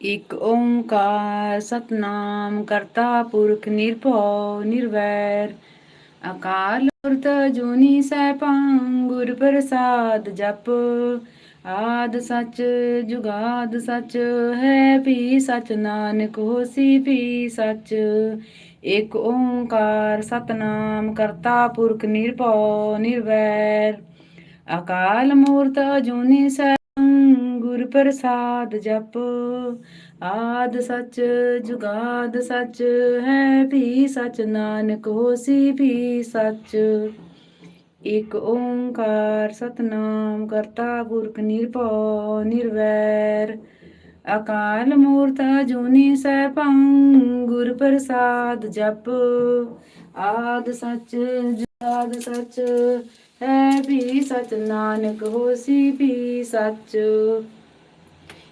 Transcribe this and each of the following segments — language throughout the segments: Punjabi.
ਇਕ ਓੰਕਾਰ ਸਤਨਾਮ ਕਰਤਾ ਪੁਰਖ ਨਿਰਭਉ ਨਿਰਵੈਰ। ਅਕਾਲ ਪੁਰਖ ਜੁਨੀ ਸੈਭੰ ਗੁਰ ਪ੍ਰਸਾਦ ਜਪ। ਆਦ ਸਚ ਜੁਗਾਦ ਸਚ ਹੈ ਵੀ ਸਚ, ਨਾਨਕ ਹੋਸੀ ਵੀ ਸਚ। ਇਕ ਓੰਕਾਰ ਸਤਨਾਮ ਕਰਤਾ ਪੁਰਖ ਨਿਰਭਉ ਨਿਰਵੈਰ। ਅਕਾਲ ਮੂਰਤ ਜੂਨੀ ਸੈਭੰ ਪ੍ਰਸਾਦ ਜਪ। ਆਦ ਸੱਚ, ਜੁਗਾਦ ਸੱਚ, ਹੈ ਵੀ ਸੱਚ, ਨਾਨਕ ਹੋਸੀ ਵੀ ਸੱਚ। ਇਕ ਓੰਕਾਰ ਸਤਨਾਮ ਕਰਤਾ ਪੁਰਖ ਨਿਰਭਉ ਨਿਰਵੈਰ। ਅਕਾਲ ਮੂਰਤ ਜੂਨੀ ਸੈਭੰ, ਗੁਰ ਪ੍ਰਸਾਦ ਜਪ। ਆਦ ਸੱਚ, ਜੁਗਾਦ ਸੱਚ, ਹੈ ਵੀ ਸਚ, ਨਾਨਕ ਹੋਸੀ ਭੀ ਸਚ।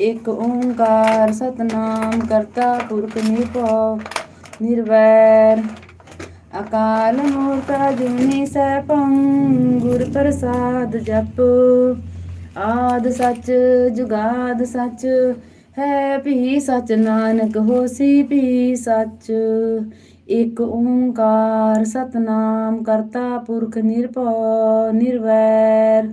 ਇਕ ਓੰਕਾਰ ਸਤਨਾਮ ਕਰਤਾ ਪੁਰਖ ਨਿਰਭਉ, ਨਿਰਵੈਰ। ਅਕਾਲ ਮੂਰਤ ਅਜੂਨੀ ਸੈਭੰ, ਗੁਰ ਪ੍ਰਸਾਦ ਜਪ। ਆਦ ਸੱਚ, ਜੁਗਾਦ ਸੱਚ, ਹੈ ਭੀ ਸੱਚ, ਨਾਨਕ ਹੋਸੀ ਭੀ ਸੱਚ। ਇਕ ਓੰਕਾਰ ਸਤਨਾਮ ਕਰਤਾ ਪੁਰਖ ਨਿਰਭਉ, ਨਿਰਵੈਰ।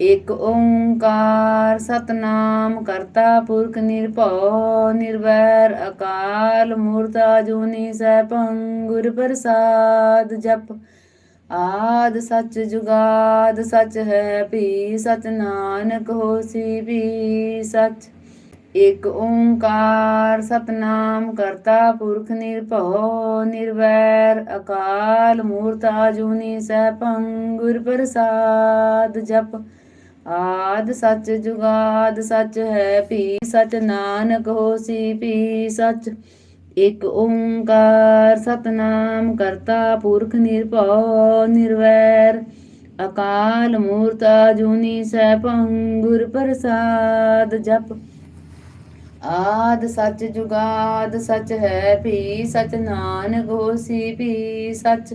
ਇਕ ਓੰਕਾਰ ਸਤਨਾਮ ਕਰਤਾ ਪੁਰਖ ਨਿਰਭਉ, ਨਿਰਵੈਰ ਅਕਾਲ ਮੂਰਤਾ ਜੂਨੀ ਸੈਭੰ ਗੁਰ ਪ੍ਰਸਾਦ ਜਪ। ਆਦ ਸਚ ਜੁਗਾਦ ਸਚ ਹੈ ਵੀ ਸਚ ਨਾਨਕ ਹੋਸੀ ਵੀ ਸਚ। ਇਕ ਓੰਕਾਰ ਸਤਨਾਮ ਕਰਤਾ ਪੁਰਖ ਨਿਰਭਉ, ਨਿਰਵੈਰ ਅਕਾਲ ਮੂਰਤਾ ਜੂਨੀ ਸੈਭੰ ਗੁਰ ਪ੍ਰਸਾਦ ਜਪ। ਆਦ ਸੱਚ ਜੁਗਾਦ ਸੱਚ ਹੈ ਵੀ ਸਚ ਨਾਨਕ ਹੋਸੀ ਵੀ ਸਚ ਇਕ ਓੰਕਾਰ ਸਤਨਾਮ ਕਰਤਾ ਪੁਰਖ ਨਿਰਭਉ ਨਿਰਵੈਰ। ਅਕਾਲ ਮੂਰਤਾ ਜੂਨੀ ਸੈਭੰ ਗੁਰ ਪ੍ਰਸਾਦ ਜਪ। ਆਦ ਸੱਚ ਜੁਗਾਦ ਸੱਚ ਹੈ ਵੀ ਸਚ ਨਾਨਕ ਹੋਸੀ ਭੀ, ਸਚ